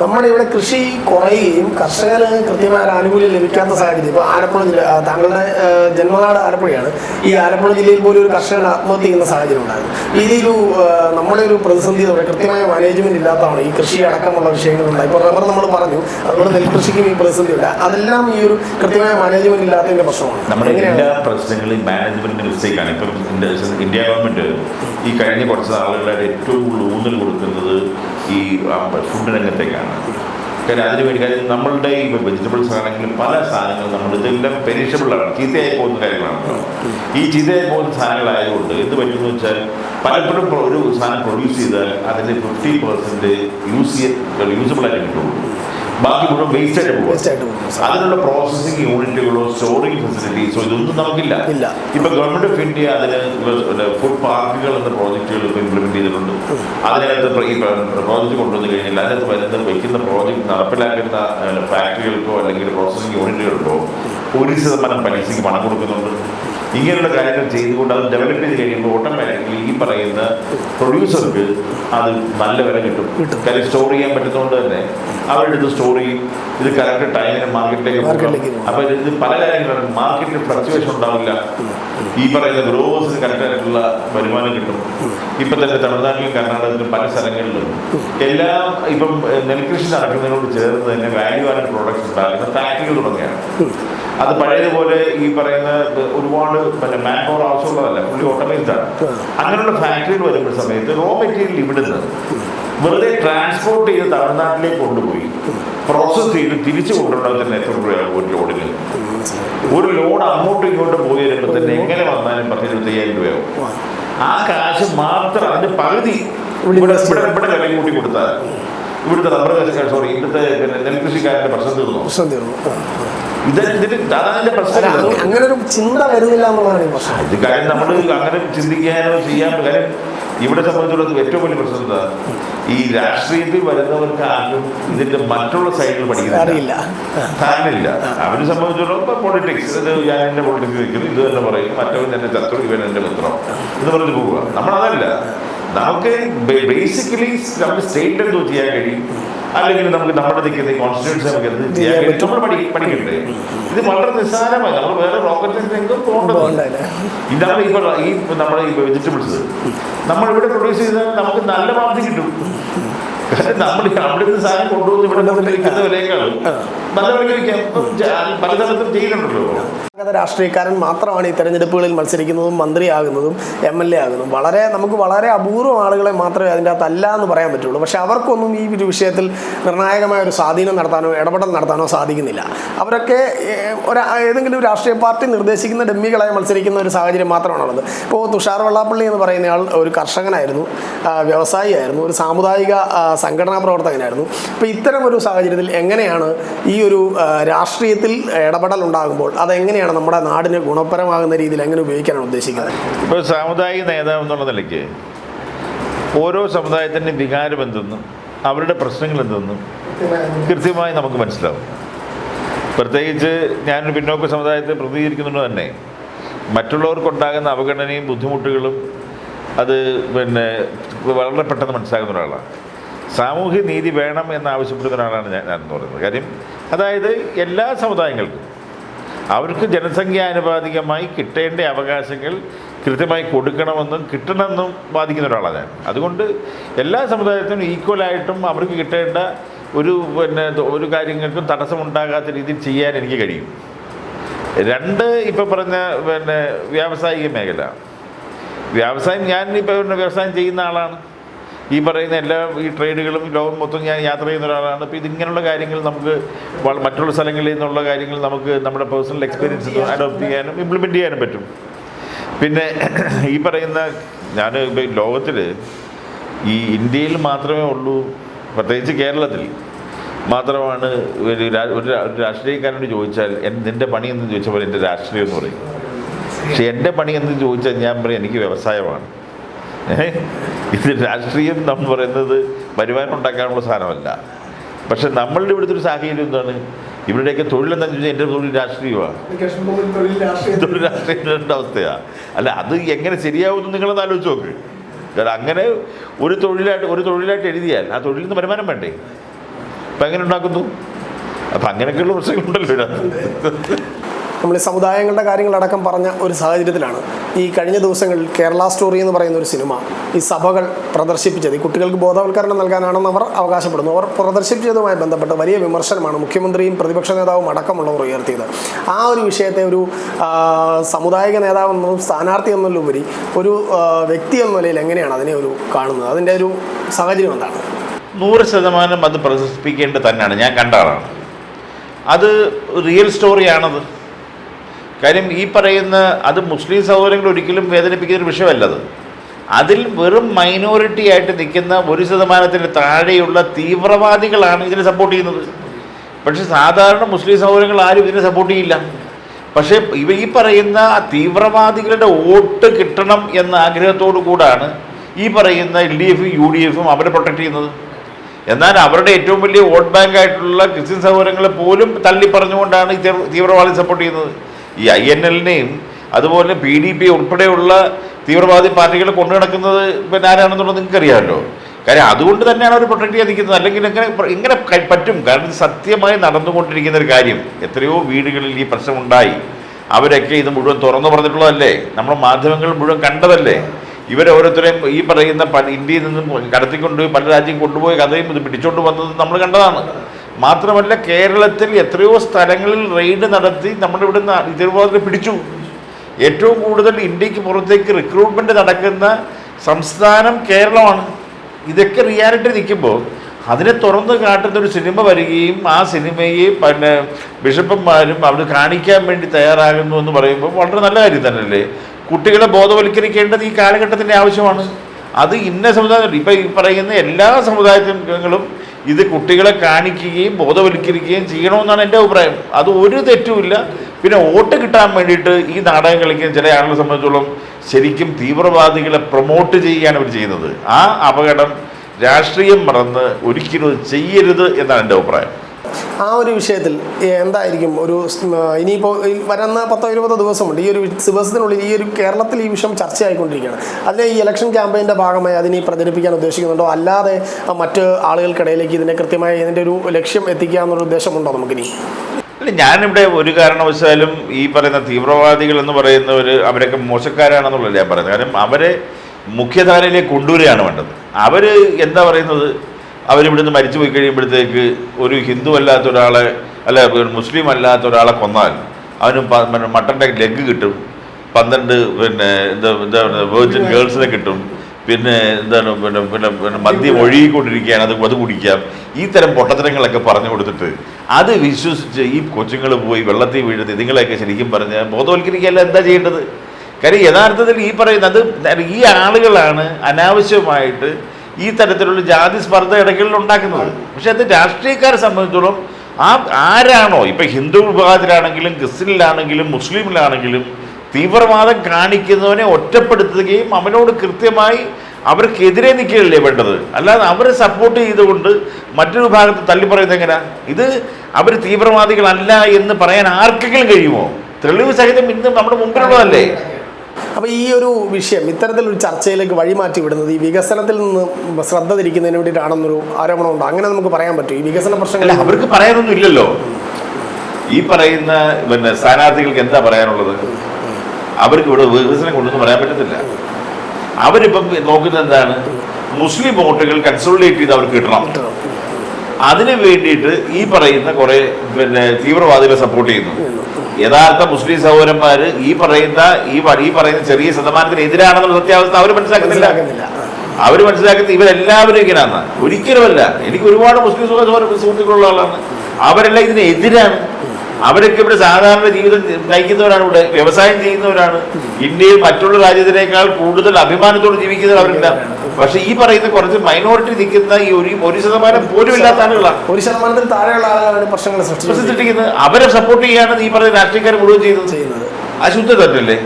നമ്മുടെ ഇവിടെ കൃഷി കുറയുകയും കർഷകർ കൃത്യമായ ആനുകൂല്യം ലഭിക്കാത്ത സാഹചര്യം. ഇപ്പോൾ ആലപ്പുഴ ജില്ല താങ്കളുടെ ജന്മനാട് ആലപ്പുഴയാണ്. ഈ ആലപ്പുഴ ജില്ലയിൽ പോലും ഒരു കർഷകൻ ആത്മഹത്യ ചെയ്യുന്ന സാഹചര്യം ഉണ്ടായിരുന്നു. ഇതൊരു ആ, നമ്മുടെ ഒരു പ്രതിസന്ധി എന്ന് കൃത്യമായ മാനേജ്മെന്റ് ഇല്ലാത്തതാണ് ഈ കൃഷി അടക്കമുള്ള വിഷയങ്ങളുണ്ട് ഇപ്പോൾ റബ്ബർ നമ്മൾ പറഞ്ഞു അതുകൊണ്ട് നെൽകൃഷിക്കും ഈ പ്രതിസന്ധിയുണ്ട് അതെല്ലാം ഈ ഒരു കൃത്യമായ മാനേജ്മെന്റ് ഇല്ലാത്തതിന്റെ പ്രശ്നമാണ്. നമ്മുടെ എല്ലാ പ്രശ്നങ്ങളും മാനേജ്മെന്റിന്റെ മിസ്റ്റേക്കാണ് ഇപ്പം ഇന്ത്യ- ഇന്ത്യ ഗവൺമെന്റ് ഈ കഴിഞ്ഞ കുറച്ച് നാളുകളായിട്ട് ഏറ്റവും കൂടുതൽ ഊന്നൽ കൊടുക്കുന്നത് ഈ ഫുഡ് രംഗത്തേക്കാണ്. കാര്യം അതിന് വേണ്ടി കാര്യം നമ്മളുടെ ഈ വെജിറ്റബിൾ സാധനങ്ങളും പല സാധനങ്ങളും നമ്മൾ ഇതെല്ലാം പെരിഷബിളാണ് ചീത്തയായി പോകുന്ന കാര്യങ്ങളാണ്. ഈ ചീത്തയായി പോകുന്ന സാധനങ്ങളായതുകൊണ്ട് എന്ത് പറ്റുമെന്ന് വെച്ചാൽ പലപ്പോഴും ഒരു സാധനം പ്രൊഡ്യൂസ് ചെയ്താൽ അതിന്റെ ഫിഫ്റ്റി പെർസെന്റ് യൂസ് ആയിട്ട് കിട്ടുള്ളൂ. ബാക്കി മുഴുവൻ വേസ്റ്റ് ആയിട്ട് പോകും. അതിനുള്ള പ്രോസസ്സിംഗ് യൂണിറ്റുകളോ സ്റ്റോറിംഗ് ഫെസിലിറ്റീസോ ഇതൊന്നും നമുക്കില്ല. ഇപ്പൊ ഗവൺമെന്റ് ഓഫ് ഇന്ത്യ അതിന് ഫുഡ് പാർക്കുകൾ എന്ന പ്രോജക്റ്റുകൾ ഇപ്പൊ ഇംപ്ലിമെന്റ് ചെയ്തിട്ടുണ്ട്. അതിനകത്ത് ഈ പ്രോജക്റ്റ് കൊണ്ടുവന്ന് കഴിഞ്ഞാൽ അതിനകത്ത് വരുന്ന വെക്കുന്ന പ്രോജക്റ്റ് നടപ്പിലാക്കുന്ന ഫാക്ടറികൾക്കോ അല്ലെങ്കിൽ പ്രോസസ്സിംഗ് യൂണിറ്റുകൾക്കോ ഒരു ശതമാനം പലിശയ്ക്ക് പണം കൊടുക്കുന്നുണ്ട്. ഇങ്ങനെയുള്ള കാര്യങ്ങൾ ചെയ്തുകൊണ്ട് അത് ഡെവലപ്പ് ചെയ്ത് കഴിയുമ്പോൾ ഓട്ടോമാറ്റിക്കലി ഈ പറയുന്ന പ്രൊഡ്യൂസർക്ക് അത് നല്ല വില കിട്ടും. കാര്യം സ്റ്റോർ ചെയ്യാൻ പറ്റുന്നതുകൊണ്ട് തന്നെ അവരുടെ ഇത് സ്റ്റോർ ചെയ്യും ഇത് കറക്റ്റ് ടൈമിന് മാർക്കറ്റിലേക്ക് അപ്പോൾ ഇത് പല കാര്യങ്ങളാണ് മാർക്കറ്റിൽ ഫ്ലക്ച്വേഷൻ ഉണ്ടാവില്ല. ഈ പറയുന്ന ഗ്രോവേഴ്സിന് കറക്റ്റ് ആയിട്ടുള്ള വരുമാനം കിട്ടും. ഇപ്പൊ തന്നെ തമിഴ്നാട്ടിലും കർണാടകത്തിലും പല സ്ഥലങ്ങളിലും എല്ലാം ഇപ്പം നെൽകൃഷി നടക്കുന്നതിനോട് ചേർന്ന് തന്നെ വാല്യൂ ആഡ് പ്രോഡക്ട്സ് ഉണ്ടാകുന്ന ഫാക്ടറികൾ തുടങ്ങുകയാണ്. അത് പഴയതുപോലെ ഈ പറയുന്ന ഒരുപാട് പിന്നെ മാൻ പവർ ആവശ്യമുള്ളതല്ല ഫുള്ളി ഓട്ടോമേറ്റഡ് ആണ്. അങ്ങനെയുള്ള ഫാക്ടറികൾ വരുമ്പോൾ സമയത്ത് റോ മെറ്റീരിയൽ ഇവിടുന്ന് വെറുതെ ട്രാൻസ്പോർട്ട് ചെയ്ത് തമിഴ്നാട്ടിലേക്ക് കൊണ്ടുപോയി പ്രോസസ് ചെയ്ത് തിരിച്ചു കൊണ്ടുവരാൻ തന്നെ എത്ര രൂപയാണ് ഒരു ലോഡിന്? ഒരു ലോഡ് അങ്ങോട്ടും ഇങ്ങോട്ടും പോയി വരുമ്പോൾ തന്നെ എങ്ങനെ വന്നാലും പത്ത് ഇരുപത്തയ്യായിരം രൂപയാവും. ആ കാശ് മാത്രം അതിന്റെ പകുതി ഇവിടെ ഇവിടെ ഇവിടെ വില കൂട്ടി കൊടുത്താൽ ഇവിടുത്തെ റബ്ബർ സോറി ഇവിടുത്തെ പിന്നെ നെൽകൃഷിക്കാരന്റെ പ്രശ്നം തീർന്നു? പ്രശ്നം തീർന്നു. ഇത് അങ്ങനെ ഒരു ചിന്ത വരുന്നില്ല എന്നുള്ളതാണ് പ്രശ്നം. കാര്യം നമ്മൾ അങ്ങനെ ചിന്തിക്കാനോ ചെയ്യാൻ കാര്യം ഇവിടെ സംബന്ധിച്ചുള്ളത് ഏറ്റവും വലിയ പ്രശ്നം എന്താ? ഈ രാഷ്ട്രീയത്തിൽ വരുന്നവർക്ക് ആരും ഇതിന്റെ മറ്റുള്ള സൈഡിൽ പഠിക്കുന്നില്ല. അറിയില്ല. അവരെ സംബന്ധിച്ചിടത്തോളം പൊളിറ്റിക്സ് ഇത് ഞാൻ എന്റെ പൊളിറ്റിക്സ് നിൽക്കുന്നു ഇത് തന്നെ പറയും മറ്റവൻ എന്റെ ശത്രു ഇവൻ എന്റെ മിത്രം എന്ന് പറഞ്ഞു പോവുക. നമ്മളതല്ല. നമുക്ക് ബേസിക്കലി നമുക്ക് സ്റ്റേറ്റ് എന്തോ ചെയ്യാൻ കഴിയും. അല്ലെങ്കിൽ നമുക്ക് നമ്മുടെ നിൽക്കുന്ന കോൺസ്റ്റിറ്റ്യൂൻസി നമുക്ക് എന്ത് ചെയ്യാൻ കഴിയും. നമ്മൾ പഠി പഠിക്കണ്ടേ? ഇത് വളരെ നിസ്സാരമായി നമ്മൾ വേറെ റോക്കറ്റ് സയൻസ് എങ്കിലും പോകേണ്ടത്. ഇതാണ് ഇപ്പോൾ ഈ നമ്മുടെ ഈ വെജിറ്റബിൾസ് നമ്മൾ ഇവിടെ പ്രൊഡ്യൂസ് ചെയ്താൽ നമുക്ക് നല്ല മാർജിൻ നമ്മൾ അവിടുന്ന് സാധനം കൊണ്ടുവന്ന് ഇവിടെ വിൽക്കുന്ന വിലയേക്കാളും. നല്ല വിൽക്കാം. പല സ്ഥലത്തും ചെയ്യുന്നുണ്ടല്ലോ. രാഷ്ട്രീയക്കാരൻ മാത്രമാണ് ഈ തെരഞ്ഞെടുപ്പുകളിൽ മത്സരിക്കുന്നതും മന്ത്രിയാകുന്നതും എം എൽ എ ആകുന്നതും. വളരെ നമുക്ക് വളരെ അപൂർവം ആളുകളെ മാത്രമേ അതിന്റെ അകത്ത് അല്ല എന്ന് പറയാൻ പറ്റുള്ളൂ. പക്ഷെ അവർക്കൊന്നും ഈ ഒരു വിഷയത്തിൽ നിർണായകമായ ഒരു സ്വാധീനം നടത്താനോ ഇടപെടൽ നടത്താനോ സാധിക്കുന്നില്ല. അവരൊക്കെ ഒരു ഏതെങ്കിലും ഒരു രാഷ്ട്രീയ പാർട്ടി നിർദ്ദേശിക്കുന്ന ഡെമ്മികളായി മത്സരിക്കുന്ന ഒരു സാഹചര്യം മാത്രമാണുള്ളത്. ഇപ്പോൾ തുഷാർ വെള്ളാപ്പള്ളി എന്ന് പറയുന്നയാൾ ഒരു കർഷകനായിരുന്നു വ്യവസായിയായിരുന്നു ഒരു സാമുദായിക ആ, സംഘടനാ പ്രവർത്തകനായിരുന്നു അപ്പോൾ ഇത്തരം ഒരു സാഹചര്യത്തിൽ എങ്ങനെയാണ് ഈ ഒരു രാഷ്ട്രീയത്തിൽ ഇടപെടൽ ഉണ്ടാകുമ്പോൾ അതെങ്ങനെയാണ് നമ്മുടെ നാടിന് ഗുണപരമാകുന്ന രീതിയിൽ എങ്ങനെ ഉപയോഗിക്കാനാണ് ഉദ്ദേശിക്കുന്നത്? ഇപ്പോൾ സാമുദായിക നേതാവ് എന്നുള്ള നിലയ്ക്ക് ഓരോ സമുദായത്തിന്റെ വികാരം എന്തെന്നും അവരുടെ പ്രശ്നങ്ങൾ എന്തെന്നും കൃത്യമായി നമുക്ക് മനസ്സിലാവും. പ്രത്യേകിച്ച് ഞാനൊരു പിന്നോക്ക സമുദായത്തെ പ്രതികരിക്കുന്നുണ്ട് തന്നെ. മറ്റുള്ളവർക്കുണ്ടാകുന്ന അവഗണനയും ബുദ്ധിമുട്ടുകളും അത് പിന്നെ വളരെ പെട്ടെന്ന് മനസ്സിലാക്കുന്ന ഒരാളാണ്. സാമൂഹ്യ നീതി വേണം എന്നാവശ്യപ്പെടുന്ന ഒരാളാണ് ഞാൻ എന്ന് പറയുന്നത്. കാര്യം അതായത് എല്ലാ സമുദായങ്ങൾക്കും അവർക്ക് ജനസംഖ്യാനുപാതികമായി കിട്ടേണ്ട അവകാശങ്ങൾ കൃത്യമായി കൊടുക്കണമെന്നും കിട്ടണമെന്നും വാദിക്കുന്ന ഒരാളാണ് ഞാൻ. അതുകൊണ്ട് എല്ലാ സമുദായത്തിനും ഈക്വലായിട്ടും അവർക്ക് കിട്ടേണ്ട ഒരു പിന്നെ ഒരു കാര്യങ്ങൾക്കും തടസ്സമുണ്ടാകാത്ത രീതിയിൽ ചെയ്യാൻ എനിക്ക് കഴിയും. രണ്ട് ഇപ്പം പറഞ്ഞ പിന്നെ വ്യാവസായിക മേഖല. വ്യവസായം ഞാൻ ഇപ്പോൾ വ്യവസായം ചെയ്യുന്ന ആളാണ്. ഈ പറയുന്ന എല്ലാ ഈ ട്രെയിനുകളും ലോകം മൊത്തം ഞാൻ യാത്ര ചെയ്യുന്ന ഒരാളാണ്. അപ്പോൾ ഇതിങ്ങനെയുള്ള കാര്യങ്ങൾ നമുക്ക് മറ്റുള്ള സ്ഥലങ്ങളിൽ നിന്നുള്ള കാര്യങ്ങൾ നമുക്ക് നമ്മുടെ പേഴ്സണൽ എക്സ്പീരിയൻസ് അഡോപ്റ്റ് ചെയ്യാനും ഇംപ്ലിമെന്റ് ചെയ്യാനും പറ്റും. പിന്നെ ഈ പറയുന്ന ഞാൻ ലോകത്തിൽ ഈ ഇന്ത്യയിൽ മാത്രമേ ഉള്ളൂ പ്രത്യേകിച്ച് കേരളത്തിൽ മാത്രമാണ് ഒരു ഒരു രാഷ്ട്രീയക്കാരനോട് ചോദിച്ചാൽ "എൻ- നിന്റെ പണി എന്ന് ചോദിച്ചപ്പോൾ എന്റെ രാഷ്ട്രീയം എന്ന് പറയും. പക്ഷെ എന്റെ പണി എന്ന് ചോദിച്ചാൽ ഞാൻ പറയും എനിക്ക് വ്യവസായമാണ്? ഇത് രാഷ്ട്രീയം നമ്മൾ പറയുന്നത് വരുമാനം ഉണ്ടാക്കാനുള്ള സാധനമല്ല. പക്ഷെ നമ്മളുടെ ഇവിടുത്തെ ഒരു സാഹചര്യം എന്താണ്? ഇവരുടെയൊക്കെ തൊഴിലെന്താണെന്ന് ചോദിച്ചാൽ എന്റെ തൊഴിൽ രാഷ്ട്രീയമാണ്. തൊഴിൽ രാഷ്ട്രീയത്തിന്റെ അവസ്ഥയാണ് അല്ല അത് എങ്ങനെ ശരിയാവുമെന്ന് നിങ്ങളൊന്ന് ആലോചിച്ച് നോക്ക്. കാരണം അങ്ങനെ ഒരു തൊഴിലായിട്ട് ഒരു തൊഴിലായിട്ട് എഴുതിയാൽ ആ തൊഴിലിൽ നിന്ന് വരുമാനം വേണ്ടേ? അപ്പം എങ്ങനെ ഉണ്ടാക്കുന്നു? അപ്പം അങ്ങനെയൊക്കെയുള്ള പ്രശ്നങ്ങളുണ്ടല്ലോ ഇതിനകത്ത്. നമ്മൾ സമുദായങ്ങളുടെ കാര്യങ്ങളടക്കം പറഞ്ഞ ഒരു സാഹചര്യത്തിലാണ് ഈ കഴിഞ്ഞ ദിവസങ്ങളിൽ കേരള സ്റ്റോറി എന്ന് പറയുന്ന ഒരു സിനിമ ഈ സഭകൾ പ്രദർശിപ്പിച്ചത്. ഈ കുട്ടികൾക്ക് ബോധവൽക്കരണം നൽകാനാണെന്ന് അവർ അവകാശപ്പെടുന്നു. അവർ പ്രദർശിപ്പിച്ചതുമായി ബന്ധപ്പെട്ട് വലിയ വിമർശനമാണ് മുഖ്യമന്ത്രിയും പ്രതിപക്ഷ നേതാവും അടക്കമുള്ളവർ ഉയർത്തിയത്. ആ ഒരു വിഷയത്തെ ഒരു സമുദായിക നേതാവെന്നും സ്ഥാനാർത്ഥി എന്നതിലുപരി ഒരു വ്യക്തി എന്ന നിലയിൽ എങ്ങനെയാണ് അതിനെ ഒരു കാണുന്നത്? അതിന്റെ ഒരു സാഹചര്യം എന്താണ്? നൂറ് ശതമാനം അത് പ്രദർശിപ്പിക്കേണ്ടത് തന്നെയാണ്. ഞാൻ കണ്ട ആളാണ്. അത് റിയൽ സ്റ്റോറിയാണത്. കാര്യം ഈ പറയുന്ന അത് മുസ്ലിം സഹോദരങ്ങൾ ഒരിക്കലും വേദനിപ്പിക്കുന്ന ഒരു വിഷയമല്ലത് അതിൽ വെറും മൈനോറിറ്റി ആയിട്ട് നിൽക്കുന്ന ഒരു ശതമാനത്തിന് താഴെയുള്ള തീവ്രവാദികളാണ് ഇതിനെ സപ്പോർട്ട് ചെയ്യുന്നത്. പക്ഷെ സാധാരണ മുസ്ലിം സഹോദരങ്ങൾ ആരും ഇതിനെ സപ്പോർട്ട് ചെയ്യില്ല. പക്ഷേ ഇവ ഈ പറയുന്ന തീവ്രവാദികളുടെ വോട്ട് കിട്ടണം എന്ന ആഗ്രഹത്തോടു കൂടാണ് ഈ പറയുന്ന എൽ ഡി എഫും യു ഡി എഫും അവരെ പ്രൊട്ടക്ട് ചെയ്യുന്നത്. എന്നാൽ അവരുടെ ഏറ്റവും വലിയ വോട്ട് ബാങ്ക് ആയിട്ടുള്ള ക്രിസ്ത്യൻ സഹോദരങ്ങളെ പോലും തള്ളി പറഞ്ഞുകൊണ്ടാണ് ഈ തീവ്ര- തീവ്രവാദി സപ്പോർട്ട് ചെയ്യുന്നത്. ഈ ഐ എൻ എല്ലിനെയും അതുപോലെ പി ഡി പി ഉൾപ്പെടെയുള്ള തീവ്രവാദി പാർട്ടികൾ കൊണ്ടു നടക്കുന്നത് പിന്നെ ആരാണെന്നുള്ളത് നിങ്ങൾക്ക് അറിയാമല്ലോ കാര്യം അതുകൊണ്ട് തന്നെയാണ് അവർ പ്രൊട്ടക്ട് ചെയ്യാൻ നിൽക്കുന്നത്. അല്ലെങ്കിൽ എങ്ങനെ ഇങ്ങനെ പറ്റും. കാരണം സത്യമായി നടന്നുകൊണ്ടിരിക്കുന്ന ഒരു കാര്യം. എത്രയോ വീടുകളിൽ ഈ പ്രശ്നമുണ്ടായി. അവരൊക്കെ ഇത് മുഴുവൻ തുറന്നു പറഞ്ഞിട്ടുള്ളതല്ലേ? നമ്മുടെ മാധ്യമങ്ങൾ മുഴുവൻ കണ്ടതല്ലേ? ഇവരോരോരുത്തരെയും ഈ പറയുന്ന ഇന്ത്യയിൽ നിന്നും കടത്തിക്കൊണ്ടുപോയി പല രാജ്യം കൊണ്ടുപോയി കഥയും ഇത് പിടിച്ചോണ്ട് വന്നത് നമ്മൾ കണ്ടതാണ്. മാത്രമല്ല കേരളത്തിൽ എത്രയോ സ്ഥലങ്ങളിൽ റെയ്ഡ് നടത്തി നമ്മുടെ ഇവിടെ നിന്ന് തീവ്രവാദികളെ പിടിച്ചു. ഏറ്റവും കൂടുതൽ ഇന്ത്യയ്ക്ക് പുറത്തേക്ക് റിക്രൂട്ട്മെന്റ് നടക്കുന്ന സംസ്ഥാനം കേരളമാണ്. ഇതൊക്കെ റിയാലിറ്റി നിൽക്കുമ്പോൾ അതിനെ തുറന്ന് കാട്ടുന്ന ഒരു സിനിമ വരികയും ആ സിനിമയെ പിന്നെ ബിഷപ്പന്മാരും അവർ കാണിക്കാൻ വേണ്ടി തയ്യാറാകുന്നു എന്ന് പറയുമ്പോൾ വളരെ നല്ല കാര്യം തന്നെയല്ലേ? കുട്ടികളെ ബോധവൽക്കരിക്കേണ്ടത് ഈ കാലഘട്ടത്തിന്റെ ആവശ്യമാണ്. അത് ഇന്ന സമുദായം ഇപ്പം ഈ പറയുന്ന എല്ലാ സമുദായത്തിലും ഇത് കുട്ടികളെ കാണിക്കുകയും ബോധവൽക്കരിക്കുകയും ചെയ്യണമെന്നാണ് എന്റെ അഭിപ്രായം. അത് ഒരു തെറ്റുമില്ല. പിന്നെ വോട്ട് കിട്ടാൻ വേണ്ടിയിട്ട് ഈ നാടകം കളിക്കുന്ന ചില ആളുകളെ സംബന്ധിച്ചോളം ശരിക്കും തീവ്രവാദികളെ പ്രൊമോട്ട് ചെയ്യുകയാണ് അവർ ചെയ്യുന്നത്. ആ അപകടം രാഷ്ട്രീയം മറന്ന് ഒരിക്കലും ചെയ്യരുത് എന്നാണ് എന്റെ അഭിപ്രായം. ആ ഒരു വിഷയത്തിൽ എന്തായിരിക്കും ഒരു ഇനിയിപ്പോൾ വരുന്ന പത്തോ ഇരുപതോ ദിവസമുണ്ട്. ഈ ഒരു ദിവസത്തിനുള്ളിൽ ഈ ഒരു കേരളത്തിൽ ഈ വിഷയം ചർച്ചയായിക്കൊണ്ടിരിക്കുകയാണ്. അതിനെ ഈ ഇലക്ഷൻ ക്യാമ്പയിന്റെ ഭാഗമായി അതിനെ പ്രചരിപ്പിക്കാൻ ഉദ്ദേശിക്കുന്നുണ്ടോ? അല്ലാതെ മറ്റ് ആളുകൾക്കിടയിലേക്ക് ഇതിനെ കൃത്യമായി ഇതിന്റെ ഒരു ലക്ഷ്യം എത്തിക്കുക എന്നൊരു ഉദ്ദേശമുണ്ടോ നമുക്കിനി? ഞാനിവിടെ ഒരു കാരണവശാലും ഈ പറയുന്ന തീവ്രവാദികൾ എന്ന് പറയുന്നവർ അവരൊക്കെ മോശക്കാരാണെന്നുള്ളതല്ല ഞാൻ പറയുന്നത്. കാരണം അവരെ മുഖ്യധാരയിലേക്ക് കൊണ്ടുവരികയാണ് വേണ്ടത്. അവർ എന്താ പറയുന്നത്? അവരിവിടുന്ന് മരിച്ചു പോയി കഴിയുമ്പോഴത്തേക്ക് ഒരു ഹിന്ദു അല്ലാത്ത ഒരാളെ അല്ല മുസ്ലിം അല്ലാത്ത ഒരാളെ കൊന്നാൽ അവന് മട്ടന്റെ ലെഗ് കിട്ടും. പന്ത്രണ്ട് പിന്നെ എന്താ എന്താ വേർജിൻ ഗേൾസിനെ കിട്ടും. പിന്നെ എന്താണ് പിന്നെ പിന്നെ പിന്നെ മദ്യം ഒഴുകിക്കൊണ്ടിരിക്കുകയാണ് അത് അത് കുടിക്കാം. ഈ തരം പൊട്ടത്തരങ്ങളൊക്കെ പറഞ്ഞു കൊടുത്തിട്ട് അത് വിശ്വസിച്ച് ഈ കൊച്ചുങ്ങൾ പോയി വെള്ളത്തിൽ വീഴുന്നത് ഇതുങ്ങളെയൊക്കെ ശരിക്കും പറഞ്ഞ് ബോധവൽക്കരിക്കുകയല്ല എന്താ ചെയ്യേണ്ടത്? കാര്യം യഥാർത്ഥത്തിൽ ഈ പറയുന്നത് ഈ ആളുകളാണ് അനാവശ്യമായിട്ട് ഈ തരത്തിലുള്ള ജാതി സ്പർദ്ധ ഇടയ്ക്കുള്ള ഉണ്ടാക്കുന്നത്. പക്ഷെ അത് രാഷ്ട്രീയക്കാരെ സംബന്ധിച്ചിടത്തോളം ആ ആരാണോ? ഇപ്പം ഹിന്ദു വിഭാഗത്തിലാണെങ്കിലും ക്രിസ്ത്യനിലാണെങ്കിലും മുസ്ലിമിലാണെങ്കിലും തീവ്രവാദം കാണിക്കുന്നവനെ ഒറ്റപ്പെടുത്തുകയും അവനോട് കൃത്യമായി അവർക്കെതിരെ നിൽക്കുകയല്ലേ വേണ്ടത്? അല്ലാതെ അവരെ സപ്പോർട്ട് ചെയ്തുകൊണ്ട് മറ്റൊരു ഭാഗത്ത് തള്ളിപ്പറയുന്നത് എങ്ങനെയാ ഇത് അവർ തീവ്രവാദികളല്ല എന്ന് പറയാൻ ആർക്കെങ്കിലും കഴിയുമോ? തെളിവ് സഹിതം ഇന്ന് നമ്മുടെ മുമ്പിലുള്ളതല്ലേ? അപ്പോൾ ഈ ഒരു വിഷയം ഇത്തരത്തിലൊരു ചർച്ചയിലേക്ക് വഴിമാറ്റി വിടുന്നത് ഈ വികസനത്തിൽ നിന്ന് ശ്രദ്ധ തിരിക്കുന്നതിന് വേണ്ടിയിട്ടാണെന്നൊരു ആരോപണമുണ്ട്. അങ്ങനെ നമുക്ക് പറയാൻ പറ്റും. ഈ വികസന പ്രശ്നങ്ങൾ അവർക്ക് പറയാനൊന്നും ഇല്ലല്ലോ. ഈ പറയുന്ന പിന്നെ സ്ഥാനാർത്ഥികൾക്ക് എന്താ പറയാനുള്ളത്? അവർക്ക് ഇവിടെ വികസനം കൊണ്ടൊന്നും പറയാൻ പറ്റത്തില്ല. അവരിപ്പം നോക്കുന്നത് എന്താണ്? മുസ്ലിം വോട്ടുകൾ കൺസോളിഡേറ്റ് ചെയ്ത് അവർക്ക് കിട്ടണം. അതിന് വേണ്ടിയിട്ട് ഈ പറയുന്ന കുറെ പിന്നെ തീവ്രവാദികളെ സപ്പോർട്ട് ചെയ്യുന്നു. യഥാർത്ഥ മുസ്ലിം സഹോദരന്മാർ ഈ പറയുന്ന ഈ ഈ പറയുന്ന ചെറിയ ശതമാനത്തിന് എതിരാണെന്നുള്ള സത്യാവസ്ഥ അവർ മനസ്സിലാക്കുന്നില്ല. അവർ മനസ്സിലാക്കുന്നത് ഇവരെല്ലാവരും ഇങ്ങനെയാണ്. ഒരിക്കലുമല്ല. എനിക്ക് ഒരുപാട് മുസ്ലിം സഹോദര സുഹൃത്തുക്കളുള്ള ആളാണ്. അവരെല്ലാം ഇതിന് എതിരാണ് അവരൊക്കെ ഇവിടെ സാധാരണ ജീവിതം നയിക്കുന്നവരാണ് ഇവിടെ വ്യവസായം ചെയ്യുന്നവരാണ്. ഇന്ത്യയിൽ മറ്റുള്ള രാജ്യത്തിനേക്കാൾ കൂടുതൽ അഭിമാനത്തോട് ജീവിക്കുന്നവർ അവരില്ല. പക്ഷെ ഈ പറയുന്ന കുറച്ച് മൈനോറിറ്റി നിൽക്കുന്ന ഈ ഒരു ഒരു ശതമാനം പോലും ഇല്ലാത്ത ആളുകളാണ് ഒരു ശതമാനത്തിൽ താഴെയുള്ള ആളുകളാണ് പ്രശ്നങ്ങൾ സൃഷ്ടിച്ചത്. സൃഷ്ടിക്കുന്നത്. അവരെ സപ്പോർട്ട് ചെയ്യാണ് ഈ പറയുന്ന രാഷ്ട്രീയക്കാർ മുഴുവൻ ചെയ്യുന്നത്. അശുദ്ധ തന്നെ തന്നല്ലേ